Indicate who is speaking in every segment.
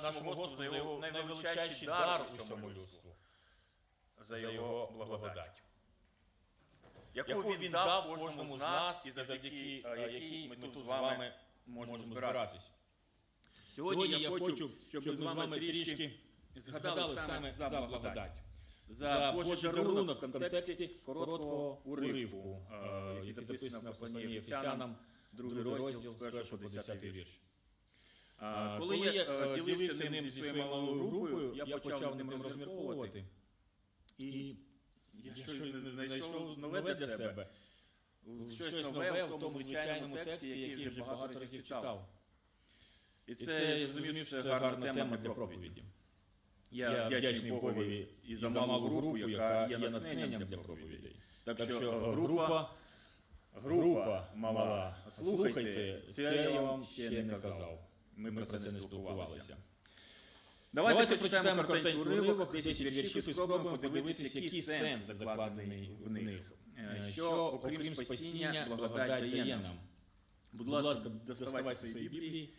Speaker 1: нашому Господу за його найвеличайший дар усьому людству, за його благодать, яку він дав кожному з нас і завдяки е, якій ми тут з вами можемо збиратись. Сьогодні я хочу, щоб ми з вами трішки згадали саме за благодать. За Божий дарунок в контексті короткого уривку, е, який записано в посланні Ефесянам, другий розділ, з 1 по 10 вірш. А, Коли я е, ділився ним зі своєю малою групою, я почав ним розмірковувати. І я щось не знайшов нове для себе. Щось нове в тому звичайному тексті, який я вже багато разів читав. І це я зрозумів, що це гарна тема для проповіді. Я вдячний Богові і за малу групу, яка є натхненням для проповідей. Так що е, група, група мала, слухайте, це я вам ще не казав. Ми про це не спілкувалися. Давайте прочитаємо коротенький уривок, 10 віршів і спробуємо подивитися, який сенс закладений в них. Е, Що, окрім спасіння, благодать дає нам. Будь ласка, доставайте свої Біблії.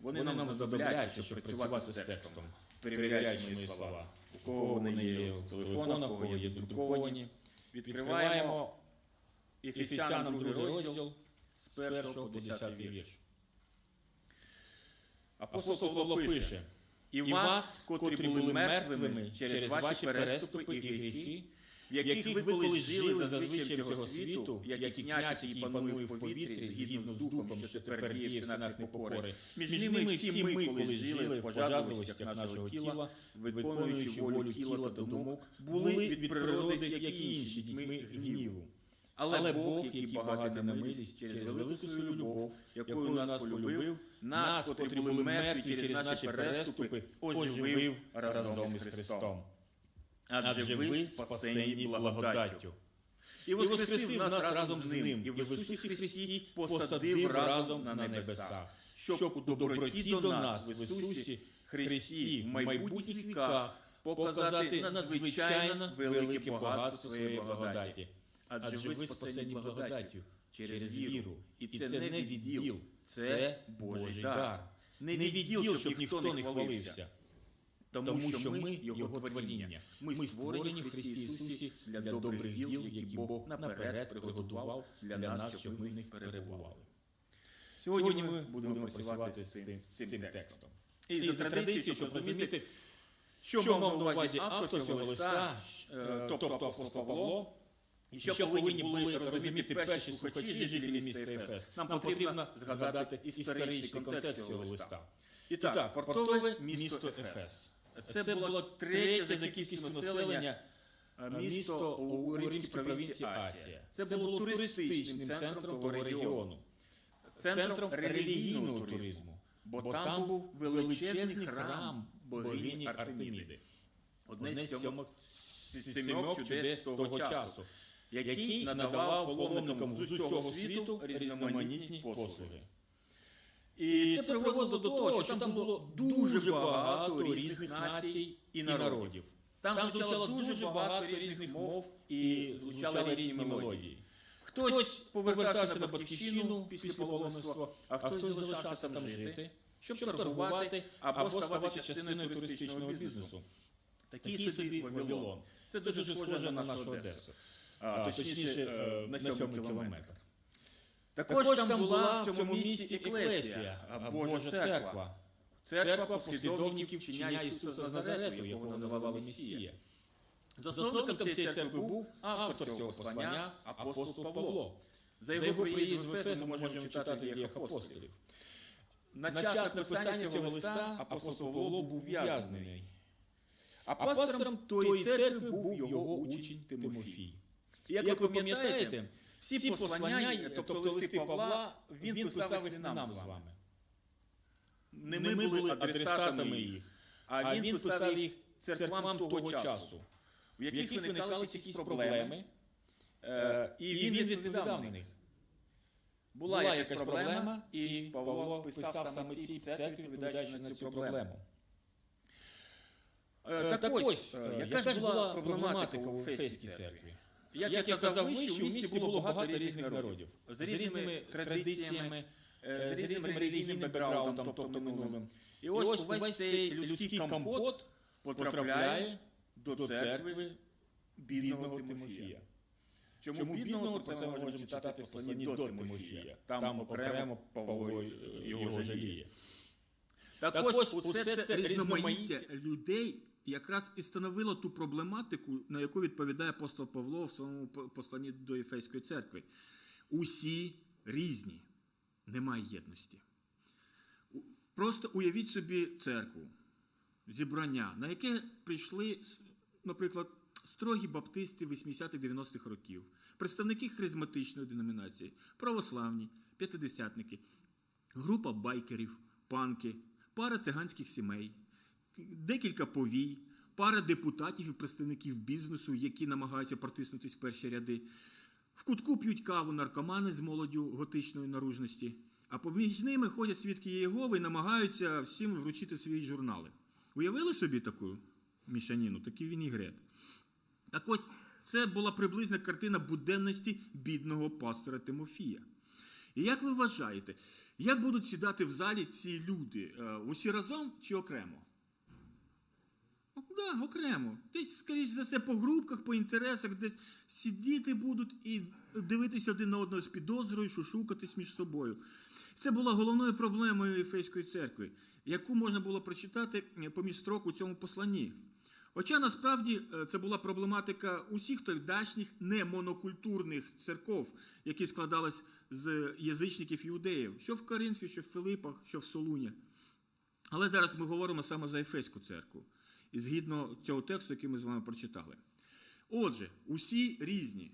Speaker 1: Вони нам знадобляться, щоб працювати з текстом, перевіряючи мої слова. У кого вони є в телефонах, у кого є друковані. Відкриваємо Ефесянам другий розділ з 1 по 10 вірш. Апостол Павло пише, «І вас, котрі були мертвими через ваші переступи і гріхи, в яких ви колись жили за звичаєм цього світу, як і князь, який панує в повітрі, згідно з духом, що тепер діє в синах непокори. Між ними всі ми колись жили в пожадливостях нашого тіла, виконуючи волю тіла та думок, були від природи, як і інші дітьми гніву. Але Бог, який багатий на милість через велику свою любов, якою нас полюбив, нас, котрі були мертві через наші переступи, оживив разом із Христом. Адже ви спасені благодаттю. І воскресив нас разом з ним, і в Ісусі Христі посадив разом на небесах, щоб у доброті до нас в Ісусі Христі в майбутніх віках показати надзвичайно велике багатство своєї благодаті. Адже ви спасені благодаттю через віру. І це не від діл, це Божий дар. Не від діл, щоб ніхто не хвалився. Тому що ми Його творіння. Ми створені в Христі Ісусі для добрих діл, які Бог наперед приготував для нас, щоб ми в них перебували. Сьогодні ми будемо працювати з цим, з цим текстом. І за традицією, щоб розуміти, що мав на увазі автор цього листа, тобто апостол Павло, і що повинні були розуміти перші слухачі, жителі міста Ефес. Нам потрібно згадати історичний контекст цього листа. І так, портове місто Ефес. Це було третє за кількістю населення е, місто у римській провінції Асія. Це було туристичним центром того регіону, центром релігійного туризму, бо там був величезний храм богині Артеміди. Одне з сімьох чудес того часу, який надавав паломникам з усього світу різноманітні послуги. І це приводило до того, що там було дуже багато різних націй і народів. Там звучало дуже багато різних мов і звучали різні мелодії. Хтось повертався на батьківщину після паломництва, а хтось залишався там жити, щоб торгувати або ставати частиною туристичного бізнесу. Такий собі Вавилон. Це дуже схоже на нашу Одесу. А, точніше, е, на сьомий кілометр. Також там була в цьому місті Еклесія, а Божа церква. Церква послідовників вчення Ісуса Назарету, якого називали Месія. Засновником цієї церкви був автор цього послання, апостол Павло. За його приїзд в Ефес ми можемо читати діях апостолів. На час написання цього листа апостол Павло був в'язнений. А пастором тої церкви був його учень Тимофій. І як ви пам'ятаєте, всі послання, тобто листи Павла, він писав їх не нам з вами. Не ми були адресатами їх, а він писав їх церквам того часу, в яких виникали якісь проблеми, е, і він відповідав на них. Була якась проблема, і Павло писав саме цій церкві, відповідаючи на цю проблему. Е, Так ось, е, яка ж була проблематика у Ефеській церкві? Як я казав вище, у місті було багато різних народів з різними традиціями, е, з різним релігійним бекграундом, тобто минулим. І ось увесь цей людський компот потрапляє до церкви бідного Тимофія. Чому бідного, про це ми можемо читати в посланні до Тимофія. Там окремо Павло його жаліє.
Speaker 2: Так, ось усе це різноманіття людей якраз і становило ту проблематику, на яку відповідає апостол Павло в своєму посланні до Єфейської церкви. Усі різні, немає єдності. Просто уявіть собі церкву, зібрання, на яке прийшли, наприклад, строгі баптисти 80-х-90-х років, представники харизматичної деномінації, православні, п'ятидесятники, група байкерів, панки, пара циганських сімей, декілька повій, пара депутатів і представників бізнесу, які намагаються протиснутися в перші ряди. В кутку п'ють каву наркомани з молоддю готичної наружності, а поміж ними ходять свідки Єгови і намагаються всім вручити свої журнали. Уявили собі таку мішаніну, такий вінігрет? Так ось це була приблизна картина буденності бідного пастора Тимофія. І як ви вважаєте, як будуть сідати в залі ці люди? Е, Усі разом чи окремо? Да, окремо. Десь, скоріш за все, по групках, по інтересах, десь сидіти будуть і дивитися один на одного з підозрою, шушукатись між собою. Це була головною проблемою Ефейської церкви, яку можна було прочитати е, поміж строк у цьому посланні. Хоча насправді е, це була проблематика усіх тогдашніх немонокультурних церков, які складались з язичників іудеїв, що в Коринфі, що в Филипах, що в Солуні. Але зараз ми говоримо саме за Ефеську церкву, і згідно цього тексту, який ми з вами прочитали. Отже, усі різні.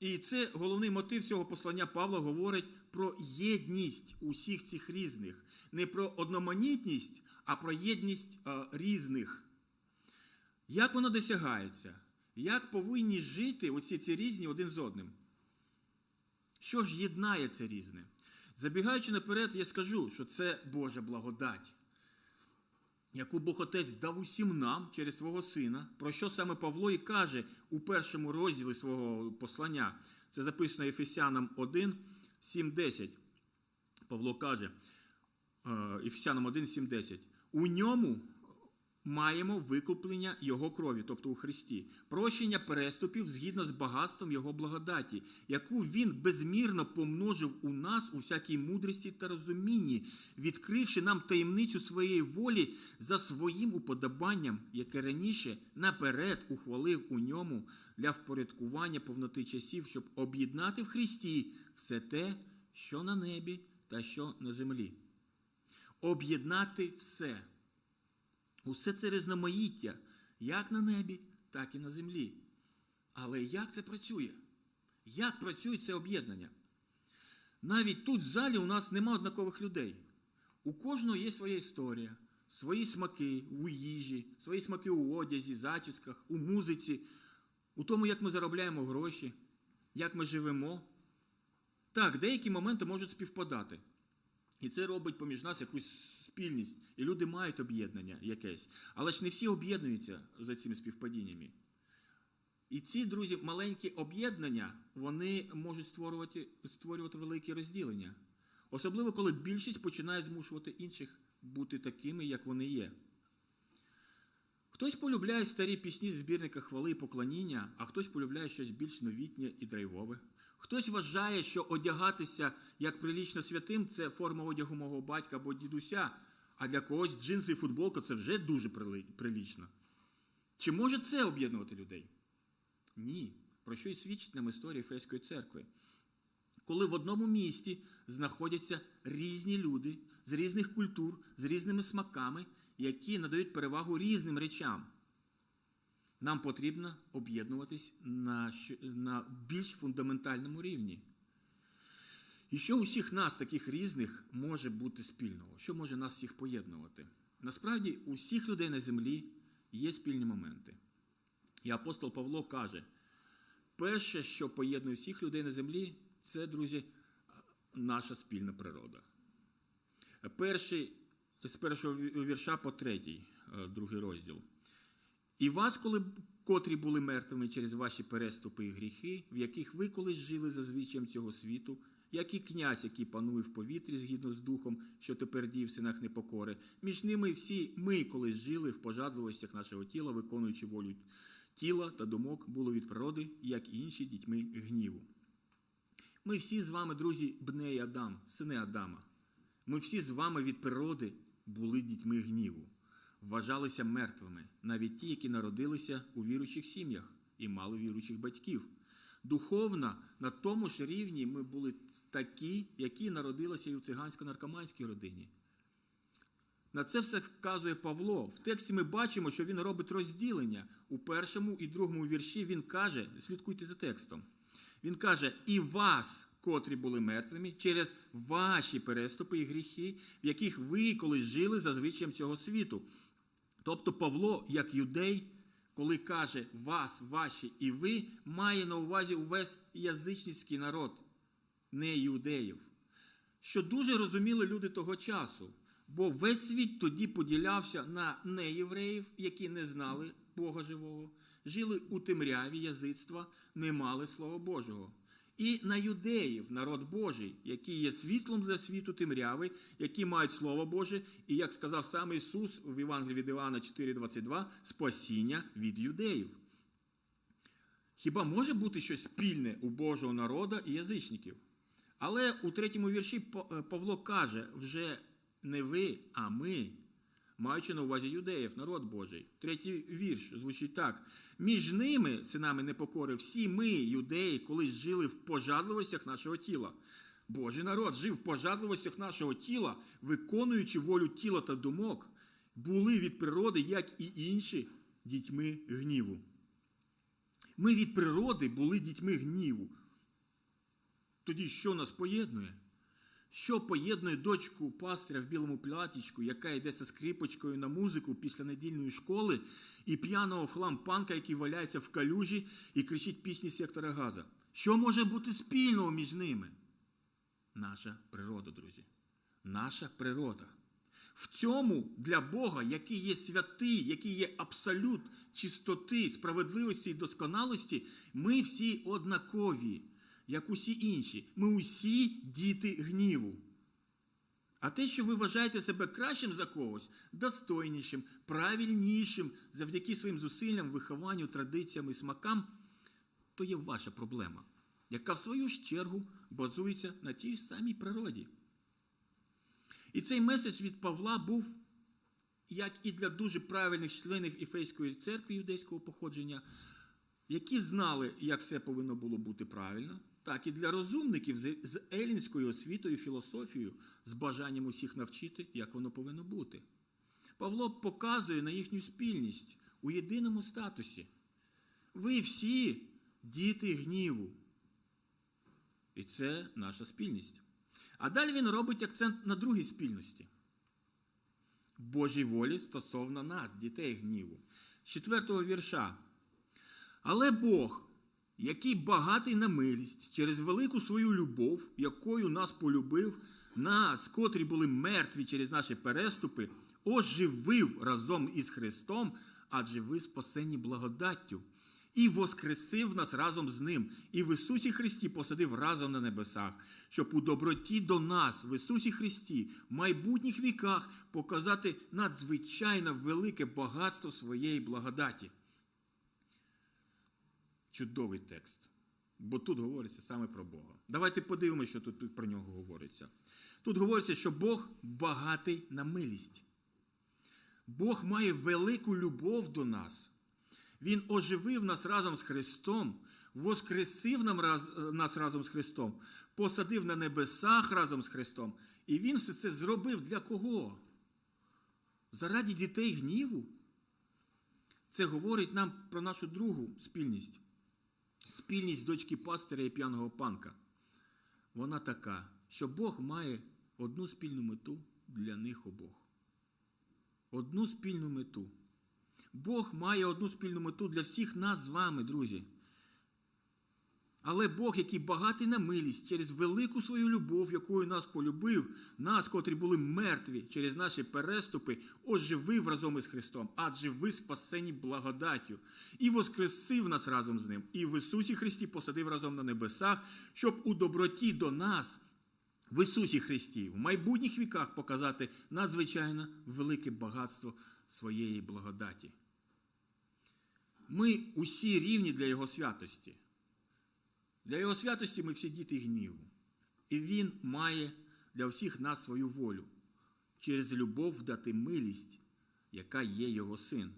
Speaker 2: І це головний мотив цього послання Павла говорить про єдність усіх цих різних. Не про одноманітність, а про єдність а, різних. Як воно досягається? Як повинні жити оці ці різні один з одним? Що ж єднає це різне? Забігаючи наперед, я скажу, що це Божа благодать, яку Бог Отець дав усім нам через свого Сина, про що саме Павло і каже у першому розділі свого послання. Це записано Ефесянам 1, 7, 10. Павло каже, е, Ефесянам 1, 7, 10. У ньому маємо викуплення Його крові, тобто у Христі, прощення переступів згідно з багатством Його благодаті, яку Він безмірно помножив у нас у всякій мудрості та розумінні, відкривши нам таємницю своєї волі за своїм уподобанням, яке раніше наперед ухвалив у ньому для впорядкування повноти часів, щоб об'єднати в Христі все те, що на небі та що на землі. Об'єднати все. Усе це різноманіття, як на небі, так і на землі. Але як це працює? Як працює це об'єднання? Навіть тут в залі у нас нема однакових людей. У кожного є своя історія, свої смаки у їжі, свої смаки у одязі, зачісках, у музиці, у тому, як ми заробляємо гроші, як ми живемо. Так, деякі моменти можуть співпадати. І це робить поміж нас якусь спільність. І люди мають об'єднання якесь. Але ж не всі об'єднуються за цими співпадіннями. І ці, друзі, маленькі об'єднання, вони можуть створювати, створювати великі розділення. Особливо, коли більшість починає змушувати інших бути такими, як вони є. Хтось полюбляє старі пісні з збірника хвали і поклоніння, а хтось полюбляє щось більш новітнє і драйвове. Хтось вважає, що одягатися як прилічно святим це форма одягу мого батька або дідуся, а для когось джинси і футболка це вже дуже прилічно. Чи може це об'єднувати людей? Ні. Про що й свідчить нам історія Ефеської церкви. Коли в одному місті знаходяться різні люди з різних культур, з різними смаками, які надають перевагу різним речам. Нам потрібно об'єднуватись на більш фундаментальному рівні. І що у всіх нас, таких різних, може бути спільного? Що може нас всіх поєднувати? Насправді, у всіх людей на землі є спільні моменти. І апостол Павло каже: перше, що поєднує всіх людей на землі, це, друзі, наша спільна природа. Перший, з першого вірша по третій, е, другий розділ. І вас, коли котрі були мертвими через ваші переступи і гріхи, в яких ви колись жили за звичаєм цього світу, як і князь, який панує в повітрі згідно з духом, що тепер діє в синах непокори. Між ними всі ми колись жили в пожадливостях нашого тіла, виконуючи волю тіла та думок, було від природи, як і інші дітьми гніву. Ми всі з вами, друзі, бней Адам, сини Адама. Ми всі з вами від природи були дітьми гніву, вважалися мертвими, навіть ті, які народилися у віруючих сім'ях і мали віруючих батьків. Духовно, на тому ж рівні ми були такі, які народилися і в цигансько-наркоманській родині. На це все вказує Павло. В тексті ми бачимо, що він робить розділення. У першому і другому вірші він каже: слідкуйте за текстом. Він каже: і вас, котрі були мертвими, через ваші переступи і гріхи, в яких ви колись жили за звичаєм цього світу. Тобто Павло, як юдей, коли каже вас, ваші і ви, має на увазі увесь язичницький народ, не юдеїв. Що дуже розуміли люди того часу. Бо весь світ тоді поділявся на неєвреїв, які не знали Бога живого, жили у темряві язицтва, не мали Слова Божого. І на юдеїв, народ Божий, який є світлом для світу темряви, які мають Слово Боже, і, як сказав сам Ісус в Євангелії від Івана 4,22, спасіння від юдеїв. Хіба може бути щось спільне у Божого народа і язичників? Але у третьому вірші Павло каже, вже не ви, а ми, маючи на увазі юдеїв, народ Божий. Третій вірш звучить так: між ними, синами непокори, всі ми, юдеї, колись жили в пожадливостях нашого тіла. Божий народ жив в пожадливостях нашого тіла, виконуючи волю тіла та думок, були від природи, як і інші, дітьми гніву. Ми від природи були дітьми гніву. Тоді що нас поєднує? Що поєднує дочку пастиря в білому платічку, яка йде зі скрипочкою на музику після недільної школи, і п'яного флампанка, який валяється в калюжі і кричить пісні сектора Газа? Що може бути спільного між ними? Наша природа, друзі. Наша природа. В цьому для Бога, який є святий, який є абсолют чистоти, справедливості і досконалості, ми всі однакові як усі інші. Ми усі діти гніву. А те, що ви вважаєте себе кращим за когось, достойнішим, правильнішим завдяки своїм зусиллям, вихованню, традиціям і смакам, то є ваша проблема, яка в свою ж чергу базується на тій ж самій природі. І цей меседж від Павла був, як і для дуже правильних членів Іфейської церкви юдейського походження, які знали, як все повинно було бути правильно, так і для розумників з елінською освітою, філософією, з бажанням усіх навчити, як воно повинно бути. Павло показує на їхню спільність у єдиному статусі. Ви всі діти гніву. І це наша спільність. А далі він робить акцент на другій спільності. Божій волі стосовно нас, дітей гніву. З четвертого вірша. Але Бог який багатий на милість через велику свою любов, якою нас полюбив, нас, котрі були мертві через наші переступи, оживив разом із Христом, адже ви спасені благодаттю, і воскресив нас разом з Ним, і в Ісусі Христі посадив разом на небесах, щоб у доброті до нас, в Ісусі Христі, в майбутніх віках показати надзвичайно велике багатство своєї благодаті. Чудовий текст. Бо тут говориться саме про Бога. Давайте подивимося, що тут про нього говориться. Тут говориться, що Бог багатий на милість. Бог має велику любов до нас. Він оживив нас разом з Христом, воскресив нам раз, нас разом з Христом, посадив на небесах разом з Христом. І Він все це зробив для кого? Заради дітей гніву. Це говорить нам про нашу другу спільність спільність дочки пастиря і п'яного панка. Вона така, що Бог має одну спільну мету для них обох. Одну спільну мету. Бог має одну спільну мету для всіх нас з вами, друзі. Але Бог, який багатий на милість, через велику свою любов, якою нас полюбив, нас, котрі були мертві через наші переступи, оживив разом із Христом, адже ви спасені благодаттю, і воскресив нас разом з ним, і в Ісусі Христі посадив разом на небесах, щоб у доброті до нас, в Ісусі Христі, в майбутніх віках показати надзвичайно велике багатство своєї благодаті. Ми усі рівні для Його святості. Для Його святості ми всі діти гніву. І Він має для всіх нас свою волю, через любов дати милість, яка є Його син,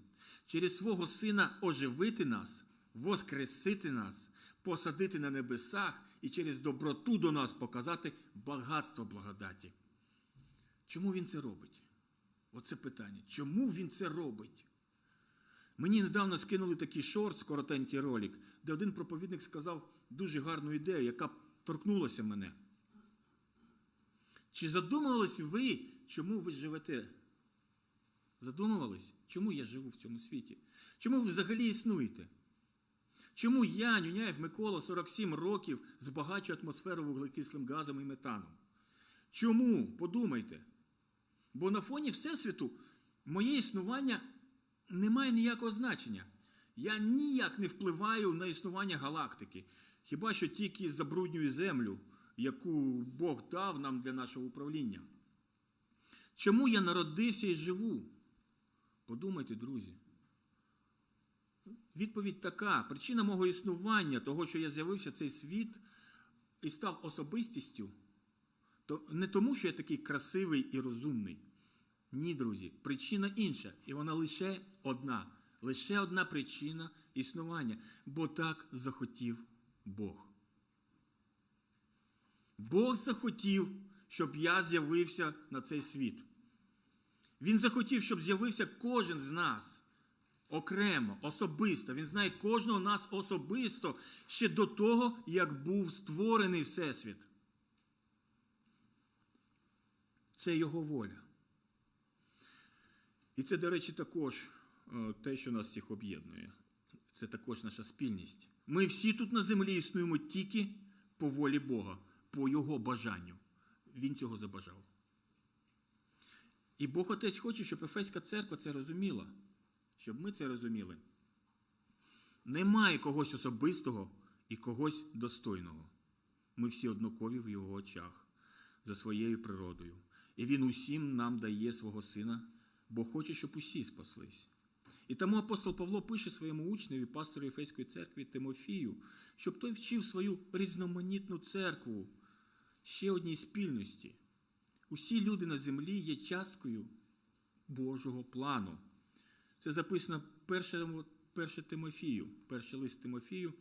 Speaker 2: через свого Сина оживити нас, воскресити нас, посадити на небесах і через доброту до нас показати багатство благодаті. Чому він це робить? Оце питання. Чому він це робить? Мені недавно скинули такий шорт, коротенький ролик, де один проповідник сказав дуже гарну ідею, яка торкнулася мене. Чи задумувались ви, чому ви живете? Задумувались, чому я живу в цьому світі? Чому ви взагалі існуєте? Чому я, Нюняєв Микола, 47 років, збагачую атмосферу вуглекислим газом і метаном? Чому? Подумайте. Бо на фоні Всесвіту моє існування не має ніякого значення. Я ніяк не впливаю на існування галактики. Хіба що тільки забруднюю землю, яку Бог дав нам для нашого управління. Чому я народився і живу? Подумайте, друзі. Відповідь така: причина мого існування, того, що я з'явився в цей світ і став особистістю, то не тому, що я такий красивий і розумний. Ні, друзі, причина інша, і вона лише одна. Лише одна причина існування, бо так захотів Бог. Бог захотів, щоб я з'явився на цей світ. Він захотів, щоб з'явився кожен з нас окремо, особисто. Він знає кожного нас особисто ще до того, як був створений Всесвіт. Це його воля. І це, до речі, також е, те, що нас всіх об'єднує. Це також наша спільність. Ми всі тут на землі існуємо тільки по волі Бога, по Його бажанню. Він цього забажав. І Бог Отець хоче, щоб Ефеська церква це розуміла, щоб ми це розуміли. Немає когось особистого і когось достойного. Ми всі однакові в його очах за своєю природою. І він усім нам дає свого сина, бо хоче, щоб усі спаслись. І тому апостол Павло пише своєму учневі, пастору Ефеської церкви Тимофію, щоб той вчив свою різноманітну церкву ще одній спільності. Усі люди на землі є часткою Божого плану. Це записано першому, перше Тимофію, перший лист Тимофію,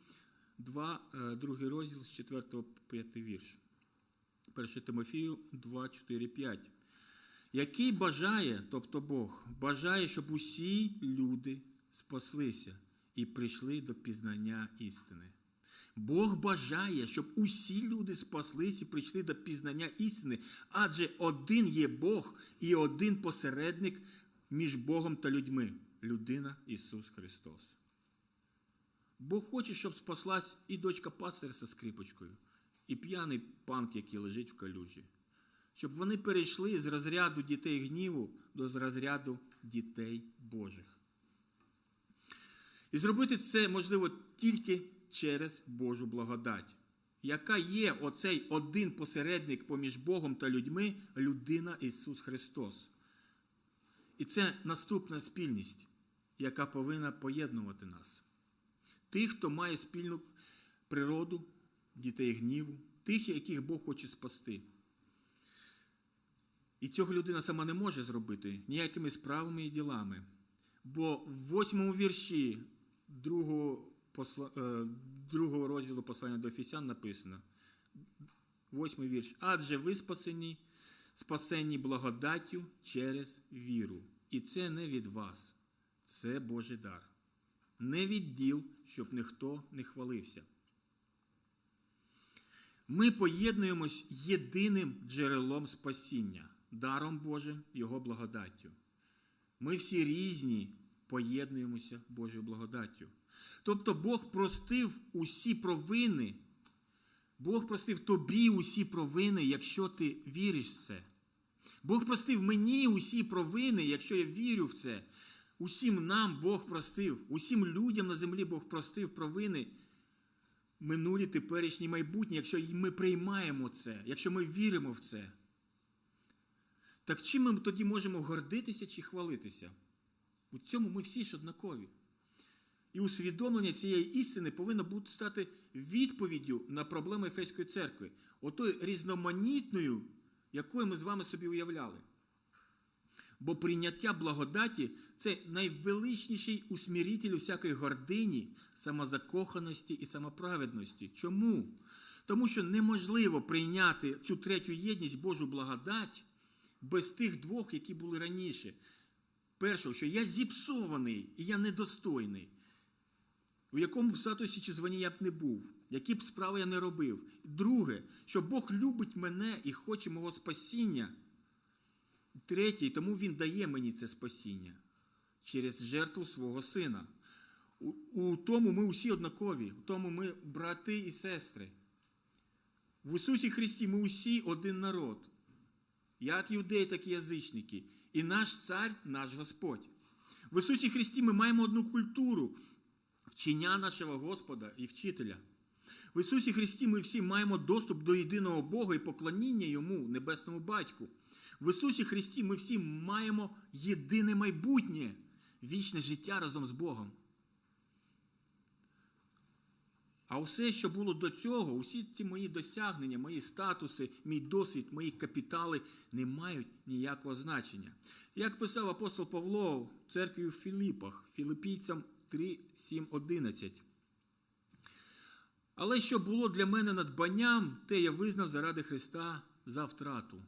Speaker 2: 2, е, другий розділ з 4 по 5 вірш. 1 Тимофію 2, 4, 5. Який бажає, тобто Бог, бажає, щоб усі люди спаслися і прийшли до пізнання істини. Бог бажає, щоб усі люди спаслись і прийшли до пізнання істини, адже один є Бог і один посередник між Богом та людьми людина Ісус Христос. Бог хоче, щоб спаслась і дочка пастиря зі скрипочкою, і п'яний панк, який лежить в калюжі. Щоб вони перейшли з розряду дітей гніву до розряду дітей Божих. І зробити це можливо тільки через Божу благодать, яка є оцей один посередник поміж Богом та людьми, людина Ісус Христос. І це наступна спільність, яка повинна поєднувати нас. Тих, хто має спільну природу, дітей гніву, тих, яких Бог хоче спасти. І цього людина сама не може зробити ніякими справами і ділами. Бо в восьмому вірші другого, посла, е, другого розділу послання до Ефесян написано. Восьмий вірш. Адже ви спасені, спасені благодаттю через віру. І це не від вас, це Божий дар. Не від діл, щоб ніхто не хвалився. Ми поєднуємось єдиним джерелом спасіння, даром Божим, Його благодаттю. Ми всі різні поєднуємося Божою благодаттю. Тобто Бог простив усі провини Бог простив тобі усі провини, якщо ти віриш в це. Бог простив мені усі провини, якщо я вірю в це. Усім нам Бог простив, усім людям на землі Бог простив провини. Минулі, теперішні, майбутні, якщо ми приймаємо це, якщо ми віримо в це. Так чим ми тоді можемо гордитися чи хвалитися? У цьому ми всі ж однакові. І усвідомлення цієї істини повинно бути стати відповіддю на проблеми Ефеської церкви, отою різноманітною, якою ми з вами собі уявляли. Бо прийняття благодаті це найвеличніший усміритель усякої гордині, самозакоханості і самоправедності. Чому? Тому що неможливо прийняти цю третю єдність Божу благодать без тих двох, які були раніше. Першого, що я зіпсований і я недостойний. У якому статусі чи званні я б не був, які б справи я не робив. Друге, що Бог любить мене і хоче мого спасіння. Третє, тому Він дає мені це спасіння через жертву свого сина. У, у тому ми усі однакові, у тому ми брати і сестри. В Ісусі Христі ми усі один народ, як юдеї, так і язичники. І наш цар, наш Господь. В Ісусі Христі ми маємо одну культуру, вчення нашого Господа і вчителя. В Ісусі Христі ми всі маємо доступ до єдиного Бога і поклоніння Йому, Небесному Батьку. В Ісусі Христі ми всі маємо єдине майбутнє, вічне життя разом з Богом. А усе, що було до цього, усі ці мої досягнення, мої статуси, мій досвід, мої капітали не мають ніякого значення. Як писав апостол Павло в церкві у Філіпах, Філипійцям 3, 7, 11. Але що було для мене надбанням, те я визнав заради Христа за втрату.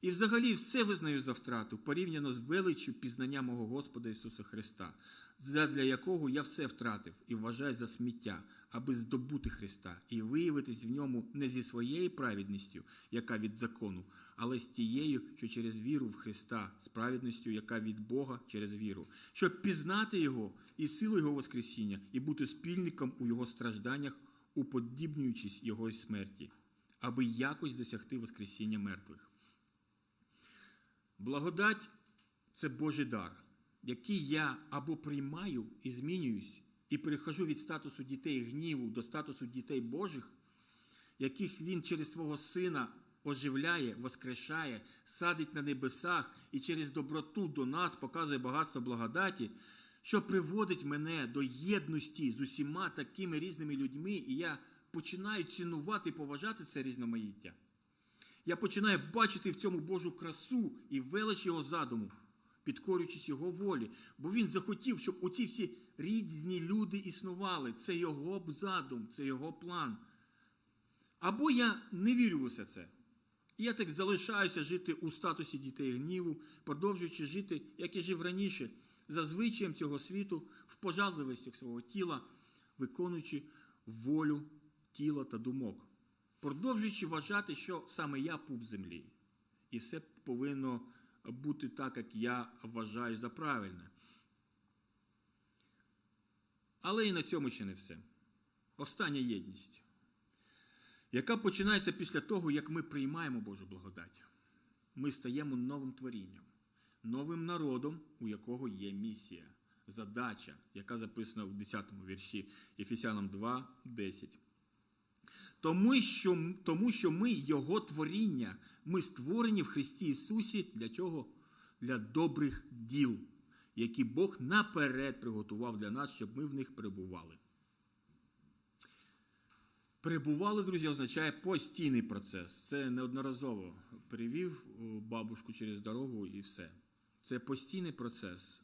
Speaker 2: І взагалі все визнаю за втрату, порівняно з величчю пізнання мого Господа Ісуса Христа, задля якого я все втратив і вважаю за сміття, аби здобути Христа і виявитись в ньому не зі своєю праведністю, яка від закону, але з тією, що через віру в Христа, з праведністю, яка від Бога через віру, щоб пізнати Його і силу Його Воскресіння, і бути спільником у Його стражданнях, уподібнюючись Його смерті, аби якось досягти Воскресіння мертвих. Благодать це Божий дар, який я або приймаю і змінююсь, і перехожу від статусу дітей гніву до статусу дітей Божих, яких Він через свого Сина оживляє, воскрешає, садить на небесах і через доброту до нас показує багатство благодаті, що приводить мене до єдності з усіма такими різними людьми, і я починаю цінувати поважати це різноманіття. Я починаю бачити в цьому Божу красу і велич його задуму, підкорюючись його волі. Бо він захотів, щоб оці всі різні люди існували. Це його задум, це його план. Або я не вірю в усе це. І я так залишаюся жити у статусі дітей гніву, продовжуючи жити, як і жив раніше, за звичаєм цього світу, в пожадливості свого тіла, виконуючи волю тіла та думок продовжуючи вважати, що саме я пуп землі, і все повинно бути так, як я вважаю за правильне. Але і на цьому ще не все. Остання єдність, яка починається після того, як ми приймаємо Божу благодать. Ми стаємо новим творінням, новим народом, у якого є місія, задача, яка записана в 10 вірші Ефесянам 2, 10. Тому що, тому що ми Його творіння, ми створені в Христі Ісусі для чого? Для добрих діл, які Бог наперед приготував для нас, щоб ми в них перебували. Перебували, друзі, означає постійний процес. Це неодноразово перевів бабушку через дорогу і все. Це постійний процес.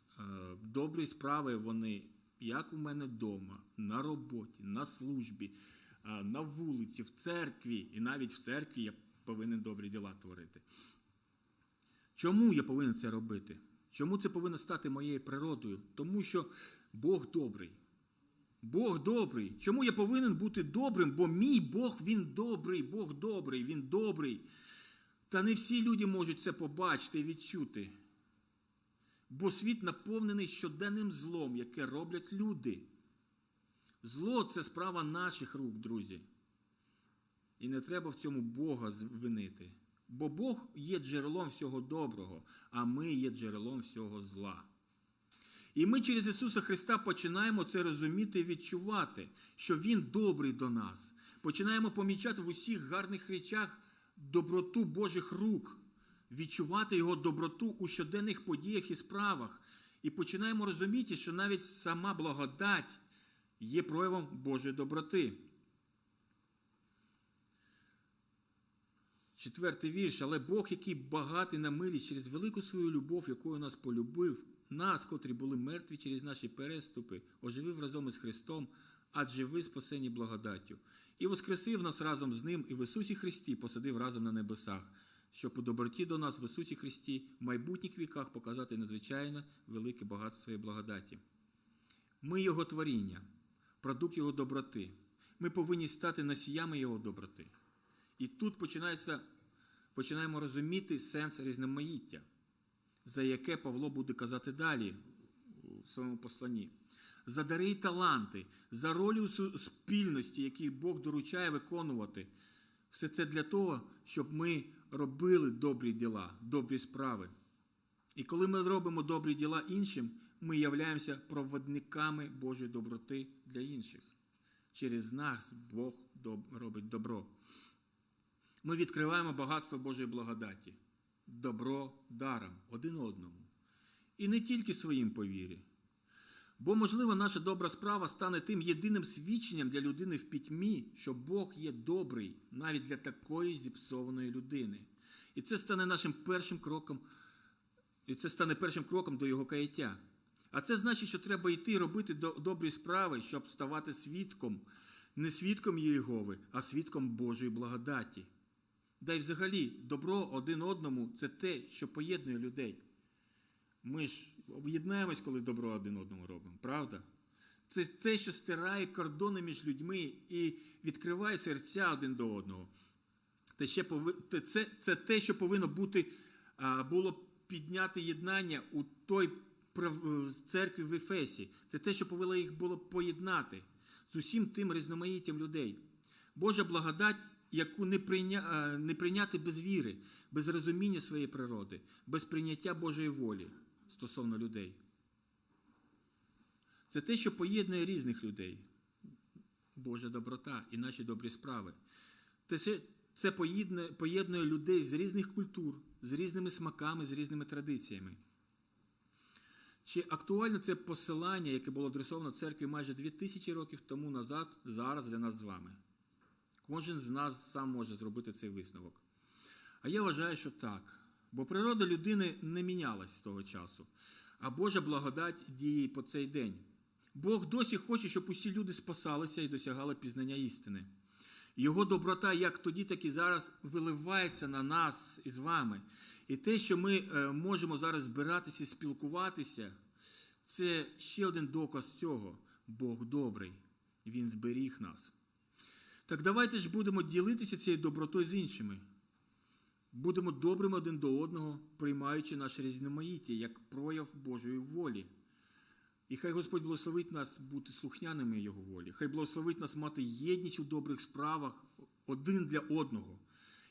Speaker 2: Добрі справи вони як у мене вдома, на роботі, на службі на вулиці, в церкві, і навіть в церкві я повинен добрі діла творити. Чому я повинен це робити? Чому це повинно стати моєю природою? Тому що Бог добрий. Бог добрий. Чому я повинен бути добрим? Бо мій Бог, Він добрий, Бог добрий, Він добрий. Та не всі люди можуть це побачити і відчути. Бо світ наповнений щоденним злом, яке роблять люди. Зло це справа наших рук, друзі. І не треба в цьому Бога винити. Бо Бог є джерелом всього доброго, а ми є джерелом всього зла. І ми через Ісуса Христа починаємо це розуміти і відчувати, що Він добрий до нас. Починаємо помічати в усіх гарних речах доброту Божих рук, відчувати Його доброту у щоденних подіях і справах. І починаємо розуміти, що навіть сама благодать є проявом Божої доброти. Четвертий вірш. Але Бог, який багатий на милість через велику свою любов, якою нас полюбив, нас, котрі були мертві через наші переступи, оживив разом із Христом, адже ви спасені благодаттю, і воскресив нас разом з Ним і в Ісусі Христі посадив разом на небесах, щоб у доброті до нас в Ісусі Христі в майбутніх віках показати надзвичайно велике багатство своєї благодаті. Ми Його творіння, продукт Його доброти. Ми повинні стати носіями Його доброти. І тут починається, починаємо розуміти сенс різноманіття, за яке Павло буде казати далі у своєму посланні. За дари й таланти, за ролі у спільності, які Бог доручає виконувати. Все це для того, щоб ми робили добрі діла, добрі справи. І коли ми робимо добрі діла іншим, ми являємося проводниками Божої доброти для інших. Через нас Бог робить добро. Ми відкриваємо багатство Божої благодаті, добро даром один одному. І не тільки своїм повірі. Бо, можливо, наша добра справа стане тим єдиним свідченням для людини в пітьмі, що Бог є добрий навіть для такої зіпсованої людини. І це стане нашим першим кроком, і це стане першим кроком до його каяття. А це значить, що треба йти робити добрі справи, щоб ставати свідком, не свідком Єгови, а свідком Божої благодаті. Да й взагалі, добро один одному це те, що поєднує людей. Ми ж об'єднаємось, коли добро один одному робимо, правда? Це те, що стирає кордони між людьми і відкриває серця один до одного. Те ще пови... це, це те, що повинно бути, було підняти єднання у той е, церкві в Ефесі. Це те, що повинно їх було поєднати з усім тим різноманіттям людей. Божа благодать, яку не, прийня... не прийняти без віри, без розуміння своєї природи, без прийняття Божої волі стосовно людей. Це те, що поєднує різних людей. Божа доброта і наші добрі справи. Це, поєднує, поєднує людей з різних культур, з різними смаками, з різними традиціями. Чи актуальне це посилання, яке було адресовано церкві майже 2000 років тому назад, зараз для нас з вами? Кожен з нас сам може зробити цей висновок. А я вважаю, що так. Бо природа людини не мінялась з того часу, а Божа благодать діє по цей день. Бог досі хоче, щоб усі люди спасалися і досягали пізнання істини. Його доброта, як тоді, так і зараз, виливається на нас і з вами. І те, що ми е, можемо зараз збиратися і спілкуватися, це ще один доказ цього. Бог добрий, Він зберіг нас. Так давайте ж будемо ділитися цією добротою з іншими. Будемо добрими один до одного, приймаючи наше різноманіття як прояв Божої волі. І хай Господь благословить нас бути слухняними Його волі. Хай благословить нас мати єдність у добрих справах один для одного.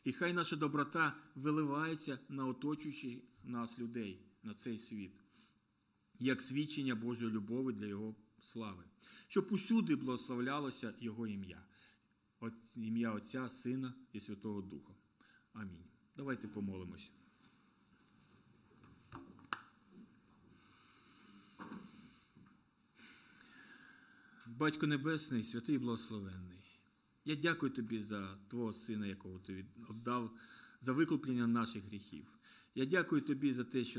Speaker 2: І хай наша доброта виливається на оточуючих нас людей, на цей світ, як свідчення Божої любові для Його слави, щоб усюди благословлялося Його ім'я, От ім'я Отця, Сина і Святого Духа. Амінь. Давайте помолимося. Батько Небесний, святий і благословенний. Я дякую тобі за Твого Сина, якого ти віддав, за викуплення наших гріхів. Я дякую тобі за те, що